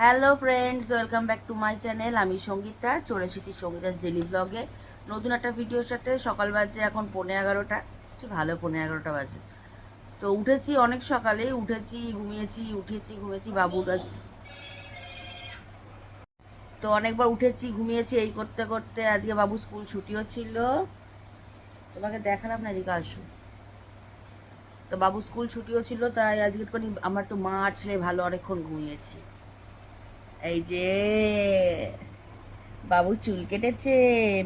Hello friends welcome back to my channel আমি সঙ্গীতা। চলে এসেছি সঙ্গীতাস ডেলি ব্লগে নতুন একটা ভিডিওর সাথে সকাল বাজে এখন পনেরো এগারোটা। কি ভালো পনেরো এগারোটা বাজে। তো উঠেছি অনেক সকালে। উঠেছি, ঘুমিয়েছি উঠেছি, ঘুমিয়েছি, বাবু উঠাচ্ছে তো অনেকবার উঠেছি, ঘুমিয়েছি, এই করতে করতে আজকে বাবু স্কুল ছুটিও ছিল। তোমাকে দেখালাম না এদিকে আসো। তো বাবু স্কুল ছুটিও ছিল, তাই আজকে একটুখানি আমার একটু মার ছেলে ভালো অনেকক্ষণ ঘুমিয়েছি। এই যে বাবু চুল কেটেছে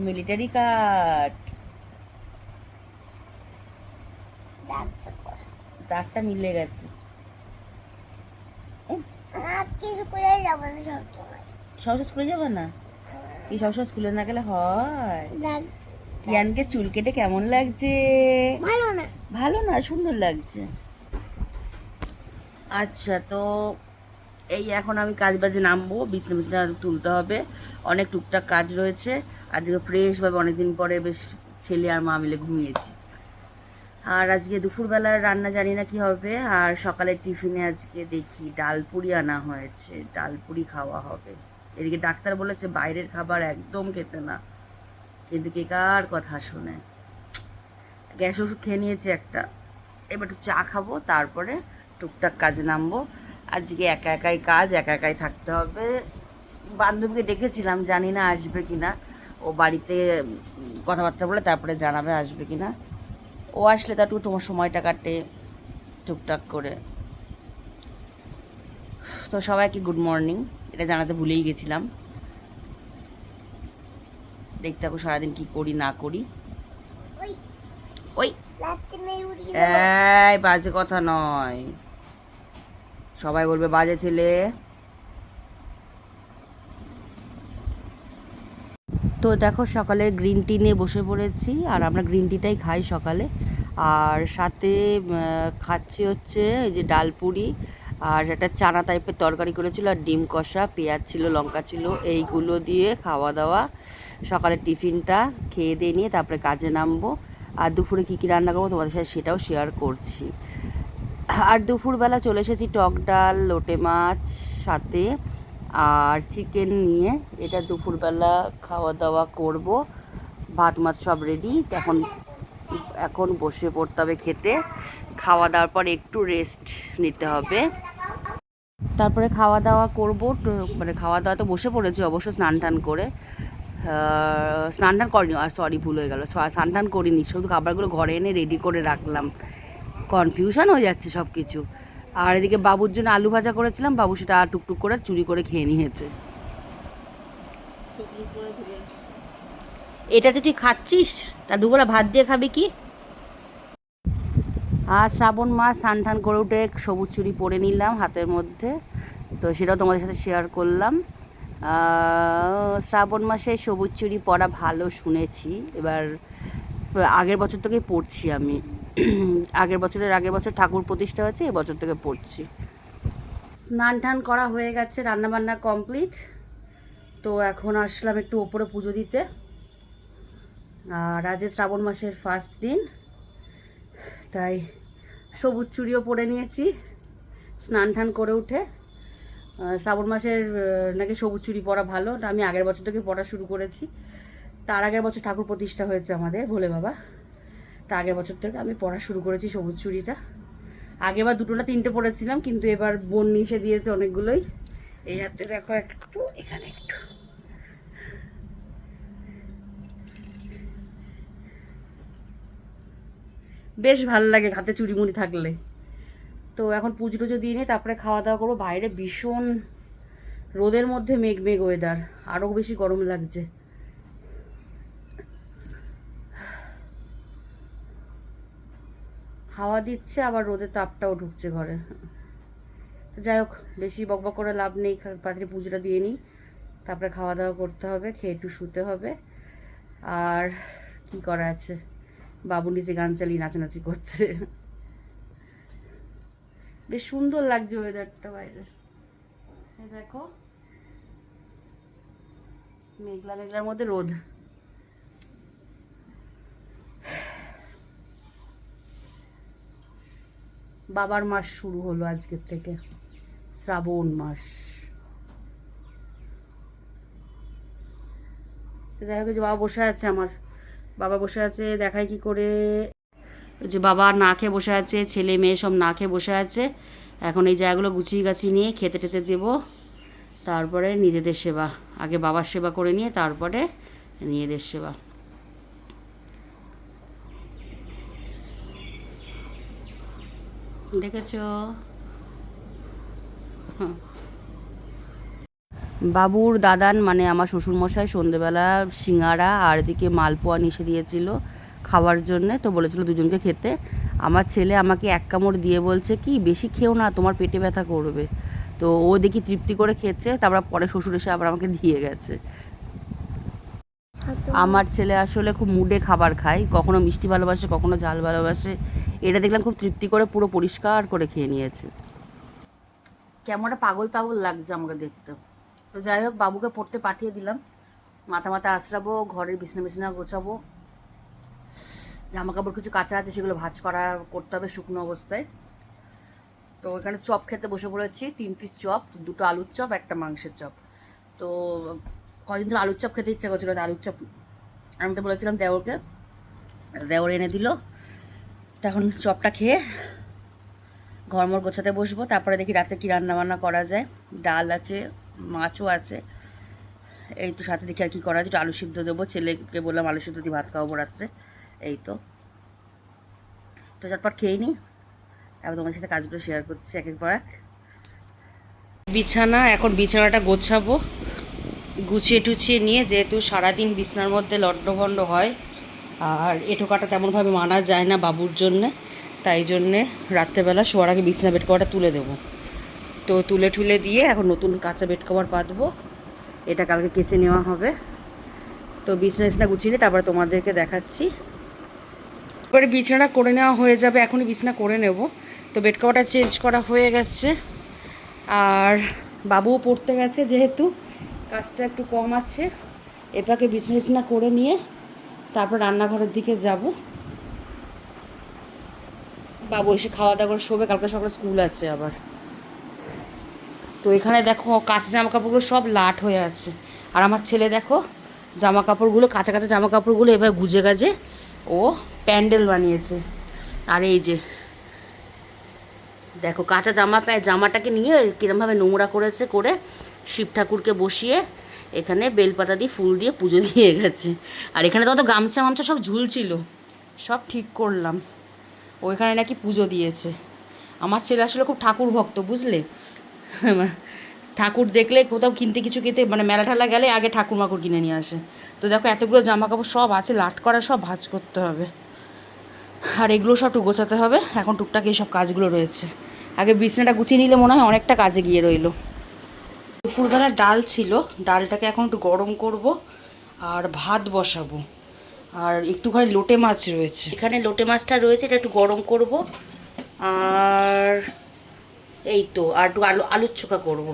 মিলিটারি কাট দাগটা মিলে গেছে। স্কুলে যাব না সবসময় সবসময় স্কুলে যাবে না? কি সবসময় স্কুলে না গেলে হয়? কিয়ানকে চুল কেটে কেমন লাগছে? ভালো না। ভালো না সুন্দর লাগছে। আচ্ছা তো এই এখন আমি কাজ বাজে নামবো, বিছনা বিছনা তুলতে হবে। অনেক টুকটাক কাজ রয়েছে। আজকে ফ্রেশভাবে অনেকদিন পরে বেশ ছেলে আর মা মিলে ঘুমিয়েছি। আর আজকে দুপুরবেলার রান্না জানি না কি হবে। আর সকালের টিফিনে আজকে দেখি ডালপুরি আনা হয়েছে। ডালপুরি খাওয়া হবে। এদিকে ডাক্তার বলেছে বাইরের খাবার একদম খেতে না। কিন্তু কে কার কথা শোনে। গ্যাস ওষুধ খেয়ে নিয়েছি একটা। এবার একটু চা খাব, তারপরে টুকটাক কাজে নামবো। আজকে একা একাই কাজ একা একাই থাকতে হবে। বান্ধবীকে ডেকেছিলাম জানি না আসবে কি না ও বাড়িতে কথাবার্তা বলে তারপরে জানাবে আসবে কি না ও আসলে তা একটু তোমার সময়টা কাটে টুকটাক করে। তো সবাইকে গুড মর্নিং। এটা জানাতে ভুলেই গেছিলাম। দেখতে থাকো সারাদিন কি করি না করি। ওই বাজে কথা নয়। সবাই বলবে, বাজে ছেলে। তো দেখো, সকালে গ্রিন টি নিয়ে বসে পড়েছি, আর আমরা গ্রিন টিটাই খাই সকালে। আর সাথে খাচ্ছি হচ্ছে এই যে ডালপুরি আর একটা চানা টাইপের তরকারি করেছিল, আর ডিম কষা, পেঁয়াজ ছিল, লঙ্কা ছিল, এইগুলো দিয়ে খাওয়া দাওয়া সকালের টিফিনটা খেয়ে দিয়ে নিয়ে তারপরে কাজে নামবো। আর দুপুরে কী কী রান্না করব তোমাদের সাথে সেটাও শেয়ার করছি। আর দুপুরবেলা চলে এসেছি টক ডাল, লোটে মাছ সাথে আর চিকেন নিয়ে। এটা দুপুরবেলা খাওয়া দাওয়া করব। ভাত মাছ সব রেডি এখন এখন বসে পড়তে হবে খেতে। খাওয়া দাওয়ার পর একটু রেস্ট নিতে হবে। তারপরে খাওয়া দাওয়া করব। মানে খাওয়া দাওয়া তো বসে পড়েছি অবশ্য স্নান টান করে। স্নান টান করিনি। আর সরি ভুল হয়ে গেল। স্নান টান করিনি। শুধু খাবারগুলো ঘরে এনে রেডি করে রাখলাম। কনফিউশন হয়ে যাচ্ছে সব কিছু আর এদিকে বাবুর জন্য আলু ভাজা করেছিলাম বাবু সেটা টুকটুক করে চুরি করে খেয়ে নিয়েছে। এটাতে তুই খাচ্ছিস? তা দুবেলা ভাত দিয়ে খাবি কি? আর শ্রাবণ মাস স্নান টান করে উঠে সবুজ চুড়ি পরে নিলাম হাতের মধ্যে। তো সেটাও তোমাদের সাথে শেয়ার করলাম। শ্রাবণ মাসে সবুজ চুরি পরা ভালো শুনেছি। এবার আগের বছর থেকেই পড়ছি আমি। আগের বছরের আগের বছর ঠাকুর প্রতিষ্ঠা হয়েছে, এবছর থেকে পড়ছি। স্নান টান করা হয়ে গেছে, রান্নাবান্না কমপ্লিট। তো এখন আসলাম একটু ওপরে পুজো দিতে। আর আজ শ্রাবণ মাসের ফার্স্ট দিন, তাই সবুজ চুড়িও পরে নিয়েছি, স্নান টান করে উঠে। শ্রাবণ মাসের নাকি সবুজ চুড়ি পরা ভালো, আমি আগের বছর থেকে পড়া শুরু করেছি। তার আগের বছর ঠাকুর প্রতিষ্ঠা হয়েছে আমাদের, ভোলে বাবা। তা আগের বছর থেকে আমি পড়া শুরু করেছি সবুজ চুড়িটা। আগেবার দুটো না তিনটে পড়েছিলাম, কিন্তু এবার বোন এসে দিয়েছে অনেকগুলোই। এই হাতে দেখো একটু, এখানে একটু। বেশ ভালো লাগে হাতে চুড়িমুড়ি থাকলে। তো এখন পুজো টুজো দিয়ে নিয়ে তারপরে খাওয়া দাওয়া করব। বাইরে ভীষণ রোদের মধ্যে মেঘ মেঘ ওয়েদার আরও বেশি গরম লাগছে। হাওয়া দিচ্ছে, আবার রোদের তাপটাও ঢুকছে ঘরে। তো যাই হোক, বেশি বকবক করে লাভ নেই পাত্রে পুজোটা দিয়ে নিই। তারপরে খাওয়া দাওয়া করতে হবে, খেয়ে একটু শুতে হবে। আর কি করা আছে? বাবু নিচে গান চালিয়ে নাচানাচি করছে। বেশ সুন্দর লাগছে ওয়েদারটা বাইরে। দেখো, মেঘলা মেঘলার মধ্যে রোদ। বাবার মাস শুরু হলো আজকের থেকে, শ্রাবণ মাস। দেখা গেছে বাবা বসে আছে আমার। বাবা বসে আছে, দেখায় কি করে? যে বাবা না খেয়ে বসে আছে, ছেলে মেয়ে সব না খেয়ে বসে আছে। এখন এই জায়গাগুলো গুছিয়ে গাছি নিয়ে খেতে টেতে দেবো। তারপরে নিজেদের সেবা, আগে বাবার সেবা করে নিয়ে তারপরে নিজেদের সেবা। দেখেছ? বাবুর দাদান মানে আমার শ্বশুরমশাই, সন্ধেবেলা সিঙ্গারা আর এদিকে মালপোয়া নিষে দিয়েছিল খাওয়ার জন্যে, তো বলেছিল দুজনকে খেতে। আমার ছেলে আমাকে এক কামড় দিয়ে বলছে, কি, বেশি খেও না, তোমার পেটে ব্যথা করবে। তো ও দেখি তৃপ্তি করে খেয়েছে, তারপর পরে শ্বশুর এসে আবার আমাকে দিয়ে গেছে। আমার ছেলে আসলে খুব মুডে খাবার খায় কখনো মিষ্টি ভালোবাসে কখনো ঝাল ভালোবাসে। এটা দেখলাম খুব তৃপ্তি করে পুরো পরিষ্কার করে খেয়ে নিয়েছে। কেমনটা পাগল পাগল লাগছে আমাকে দেখতে। তো যাই হোক বাবুকে পড়তে পাঠিয়ে দিলাম। মাথা মাথা আশ্রাবো ঘরের বিছনা বিছনা গোছাবো। জামা কাপড় কিছু কাঁচা আছে সেগুলো ভাজ করা করতে হবে শুকনো অবস্থায়। তো এখানে চপ খেতে বসে পড়েছি তিন পিস চপ দুটো আলুর চপ একটা মাংসের চপ। তো কদিন ধরে আলুর চপ খেতে ইচ্ছা করছিল আলুর চপ আমি তো বলেছিলাম দেওরকে। দেওর এনে দিল। তো এখন চপটা খেয়ে ঘরমর গোছাতে বসবো। তারপরে দেখি রাতে কী রান্না বান্না করা যায়। ডাল আছে, মাছও আছে। এই তো সাথে দেখি আর কী করা যায়। একটু আলু সিদ্ধ দেবো। ছেলেকে বললাম, আলু সিদ্ধ দিয়ে ভাত খাওয়াবো রাত্রে। এই তো। তো চটপট খেয়ে নিই তারপর তোমার সাথে কাজগুলো শেয়ার করছি এক এক পর এক। বিছানা, এখন বিছানাটা গোছাবো। গুছিয়ে টুছিয়ে নিয়ে যেহেতু সারাদিন বিছানার মধ্যে লণ্ডভণ্ড হয়, আর এঁটো কাটা তেমনভাবে মানা যায় না বাবুর জন্যে, তাই জন্যে রাত্রেবেলা শোয়ার আগে বিছানা বেড কভারটা তুলে দেবো। তো তুলে ঠুলে দিয়ে এখন নতুন কাঁচা বেড কভার পাতবো এটা কালকে কেচে নেওয়া হবে। তো বিছানা বিছানা গুছিয়ে নিয়ে তারপরে তোমাদেরকে দেখাচ্ছি। এবারে বিছানাটা করে নেওয়া হয়ে যাবে, এখনই বিছানা করে নেব। তো বেড কভারটা চেঞ্জ করা হয়ে গেছে, আর বাবুও পড়তে গেছে যেহেতু কাজটা একটু কম আছে। এটাকে বিছনা বিছানা করে নিয়ে তারপর রান্নাঘরের দিকে যাব। বাবু এসে খাওয়া দাওয়া করে শোবে, কালকে সকালে স্কুল আছে আবার। তো এখানে দেখো কাঁচা জামা কাপড়গুলো সব লাট হয়ে আছে। আর আমার ছেলে দেখো জামা কাপড়গুলো কাঁচা কাঁচা জামা কাপড়গুলো এবার গুজে গাজে ও প্যান্ডেল বানিয়েছে। আর এই যে দেখো কাঁচা জামা প্যান্ট, জামাটাকে নিয়ে কীরমভাবে নোংরা করেছে, করে শিব ঠাকুরকে বসিয়ে এখানে বেলপাতা দিয়ে ফুল দিয়ে পুজো দিয়ে গেছে। আর এখানে তো গামছা মামছা সব ঝুলছিল। সব ঠিক করলাম। ওইখানে নাকি পুজো দিয়েছে। আমার ছেলে আসলে খুব ঠাকুর ভক্ত, বুঝলে? ঠাকুর দেখলে কোথাও কিনতে কিছু কিনতে মানে মেলা ঠেলা গেলে আগে ঠাকুর মাকুর কিনে নিয়ে আসে। তো দেখো এতগুলো জামা কাপড় সব আছে, লাট করা সব ভাজ করতে হবে। আর এগুলো সব একটু গোছাতে হবে। এখন টুকটাক এই সব কাজগুলো রয়েছে। আগে বিছনাটা গুছিয়ে নিলে মনে হয় অনেকটা কাজে গিয়ে রইল। দুপুরবেলা ডাল ছিল ডালটাকে এখন একটু গরম করব আর ভাত বসাবো। আর একটুখানি লোটে মাছ রয়েছে। এখানে লোটে মাছটা রয়েছে এটা একটু গরম করব। আর এই তো আর একটু আলু আলুর চোখা করব।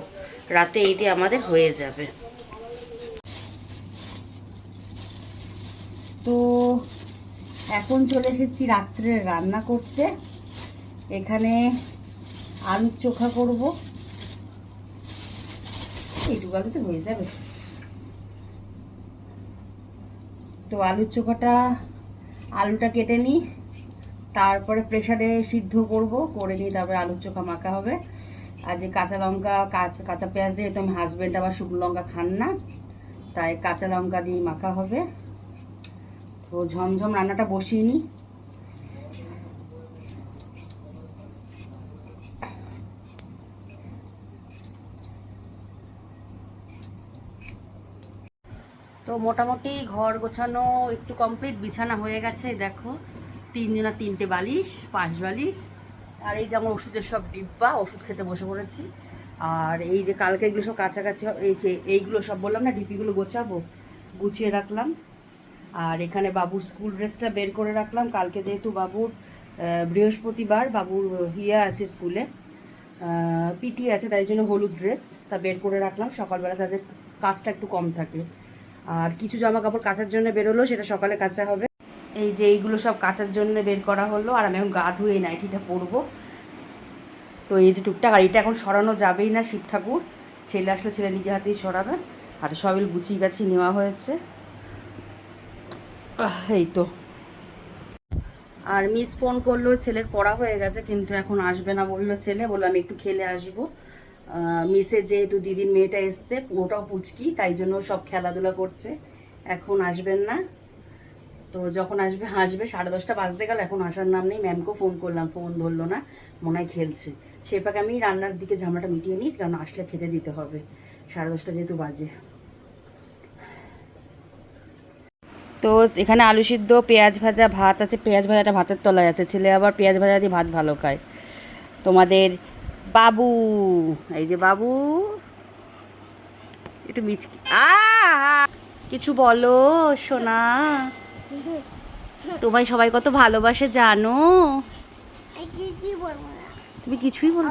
রাতে এই দিয়ে আমাদের হয়ে যাবে। তো এখন চলে এসেছি রাত্রে রান্না করতে। এখানে আলুর চোখা করব। এইটুকু আলুতে হয়ে যাবে। তো আলুর চোখাটা, আলুটা কেটে নিই, তারপরে প্রেশারে সিদ্ধ করব, করে নিয়ে তারপরে আলুর চোখা মাখা হবে। আর যে কাঁচা লঙ্কা, কাঁচা কাঁচা পেঁয়াজ দিয়ে তো আমি হাজব্যান্ড আবার শুকনো লঙ্কা খান না, তাই কাঁচা লঙ্কা দিয়ে মাখা হবে। তো ঝমঝম রান্নাটা বসিয়ে নিই। তো মোটামুটি ঘর গোছানো একটু কমপ্লিট বিছানা হয়ে গেছে, দেখো। তিনজনা তিনটে বালিশ, পাঁচ বালিশ, আর এই যে আমার ওষুধের সব ডিব্বা, ওষুধ খেতে বসে পড়েছি। আর এই যে কালকে এগুলো সব কাছাকাছি এই যে এইগুলো সব বললাম না, ডিপিগুলো গোছাবো, গুছিয়ে রাখলাম। আর এখানে বাবুর স্কুল ড্রেসটা বের করে রাখলাম। কালকে যেহেতু বাবুর বৃহস্পতিবার, বাবুর ইয়ে আছে স্কুলে পিটি আছে, তাই জন্য হলুদ ড্রেস তা বের করে রাখলাম। সকালবেলা তাদের কাজটা একটু কম থাকে। আর কিছু জামা কাপড় কাচার জন্য বেরোলো সেটা সকালে কাচা হবে। এই যে এইগুলো সব কাচার জন্য বের করা হলো, আর আমি এখন গা ধুয়ে নাইটিটা পরবো। তো এই যে টুকটাক, আর এটা এখন সরানো যাবেই না শিব ঠাকুর। ছেলে আসলে ছেলে নিজে হাতেই সরাবে। আর সবই গুছিয়ে গাছিয়ে নেওয়া হয়েছে। এই তো। আর মিস ফোন করল, ছেলের পড়া হয়ে গেছে, কিন্তু এখন আসবে না বলল ছেলে। বলল আমি একটু খেলে আসব। মিসের যেহেতু দিদির মেয়েটা এসছে, ওটাও পুচকি, তাই জন্য সব খেলাধুলা করছে। এখন আসবেন না। তো যখন আসবে, হাসবে, সাড়ে দশটা বাজতে গেল, এখন আসার নাম নেই। ম্যামকেও ফোন করলাম, ফোন ধরলো না, মনে হয় খেলছে। সেই পাকে আমি রান্নার দিকে ঝামেলাটা মিটিয়ে নিই, কারণ আসলে খেতে দিতে হবে। সাড়ে দশটা যেহেতু বাজে। তো এখানে আলু সিদ্ধ, পেঁয়াজ ভাজা, ভাত আছে। পেঁয়াজ ভাজাটা ভাতের তলায় আছে। ছেলে আবার পেঁয়াজ ভাজা দিয়ে ভাত ভালো খায়। তোমাদের বাবু এই যে বাবু। একটু মিচকি আ কিছু বলো সোনা। তোমায় সবাই কত ভালোবাসে জানো? তুমি কিছুই বলো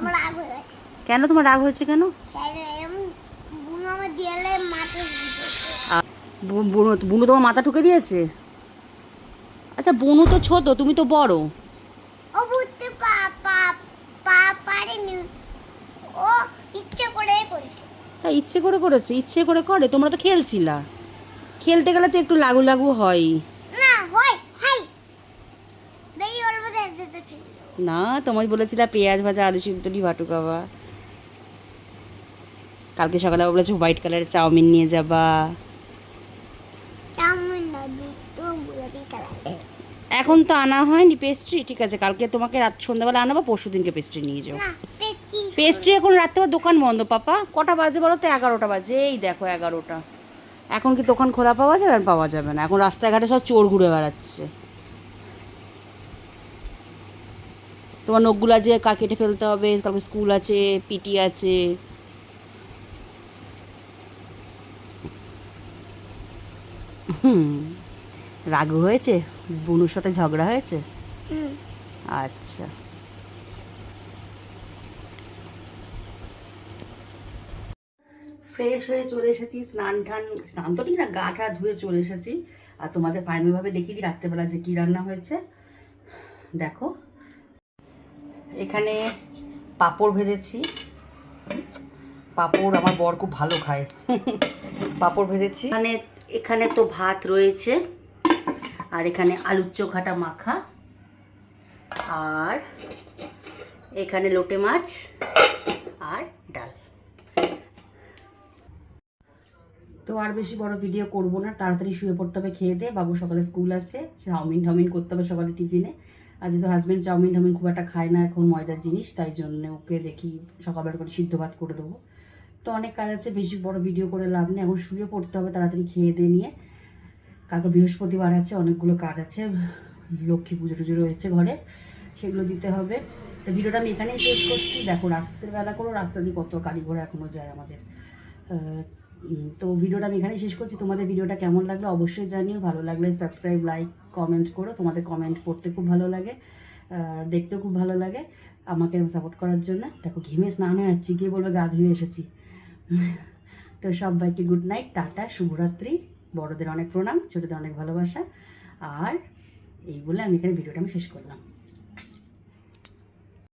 কেন তোমার রাগ হয়েছে কেন? বুনু তোমার মাথা ঠুকে দিয়েছে? আচ্ছা বুনু তো ছোট তুমি তো বড় ও বুঝতে পা পা পা পারেনি ও ইচ্ছে করে করেছে হ্যাঁ ইচ্ছে করে করেছে ইচ্ছে করে করে তোমরা তো খেলছিলা। খেলতে গেলে তো একটু লাগু লাগু হয়। না তোমায় বলেছিলা পেঁয়াজ ভাজা আলু সিদ্ধটি ভাটু খাবা কালকে সকালে বলেছ হোয়াইট কালারের চাউমিন নিয়ে যাবা। এখন তো আনা হয়নি পেস্ট্রি ঠিক আছে কালকে তোমাকে রাত সন্ধ্যাবেলা আনাবো পরশু দিনকে পেস্ট্রি নিয়ে যাও। পেস্ট্রি এখন রাত্রে দোকান বন্ধ পাপা। কটা বাজে বলো তো? এগারোটা বাজে। এই দেখো এগারোটা। এখন কি দোকান খোলা পাওয়া যাবে আর পাওয়া যাবে না? এখন রাস্তাঘাটে সব চোর ঘুরে বেড়াচ্ছে। তোমার নখগুলো যে কার কেটে ফেলতে হবে কালকে স্কুল আছে পিটি আছে। হুম রাগু হয়েছে? বুনুর সাথে ঝগড়া হয়েছে? আচ্ছা। ফ্রেশ হয়ে চলে এসেছি, স্নান টান স্নান তো ঠিক না, গা টা ধুয়ে চলে এসেছি। আর তোমাদের ফাইনালভাবে দেখিয়ে দিই রাত্রেবেলা যে কী রান্না হয়েছে। দেখো, এখানে পাঁপড় ভেজেছি। পাঁপড় আমার বর খুব ভালো খায়। পাঁপড় ভেজেছি। এখানে এখানে তো ভাত রয়েছে। আর এখানে আলুর চোখাটা মাখা। আর এখানে লোটে মাছ আর ডাল তো আর বেশি বড় ভিডিও করব না। তাড়াতাড়ি শুয়ে পড়তে হবে, খেয়ে দে। বাবু সকালে স্কুল আছে, চাউমিন টাউমিন করতে হবে সকালে টিফিনে আর যেহেতু হাজব্যান্ড চাউমিন টাউমিন খুব একটা খায় না, এখন ময়দার জিনিস, তাই জন্য ওকে দেখি সকালবেলা করে সিদ্ধ ভাত করে দেবো। তো অনেক কাজ আছে, বেশি বড় ভিডিও করে লাভ নেই। এখন শুয়ে পড়তে হবে, তাড়াতাড়ি খেয়ে দিয়ে নিয়ে। কালকে বৃহস্পতিবার আছে, অনেকগুলো কাজ আছে। লক্ষ্মী পুজো টুজো রয়েছে ঘরে, সেগুলো দিতে হবে। তো ভিডিওটা আমি এখানেই শেষ করছি। দেখো রাত্রের বেলা করেও রাস্তা দিয়ে কত গাড়ি ঘোড়া এখনও যায় আমাদের। তো ভিডিওটা আমি এখানেই শেষ করছি। তোমাদের ভিডিওটা কেমন লাগল অবশ্যই জানিও। ভালো লাগলে সাবস্ক্রাইব লাইক কমেন্ট করো। তোমাদের কমেন্ট পড়তে খুব ভালো লাগে দেখতেও খুব ভালো লাগে আমাকে সাপোর্ট করার জন্য। দেখো, ঘেমে স্নান হয়ে যাচ্ছি, গিয়ে বলবে গা ধুয়ে এসেছি। তো সবাইকে গুড নাইট টাটা, শুভরাত্রি। বড়দের অনেক প্রণাম, ছোটদের অনেক ভালোবাসা। আর এই বলে আমি এখানে ভিডিওটা আমি শেষ করলাম।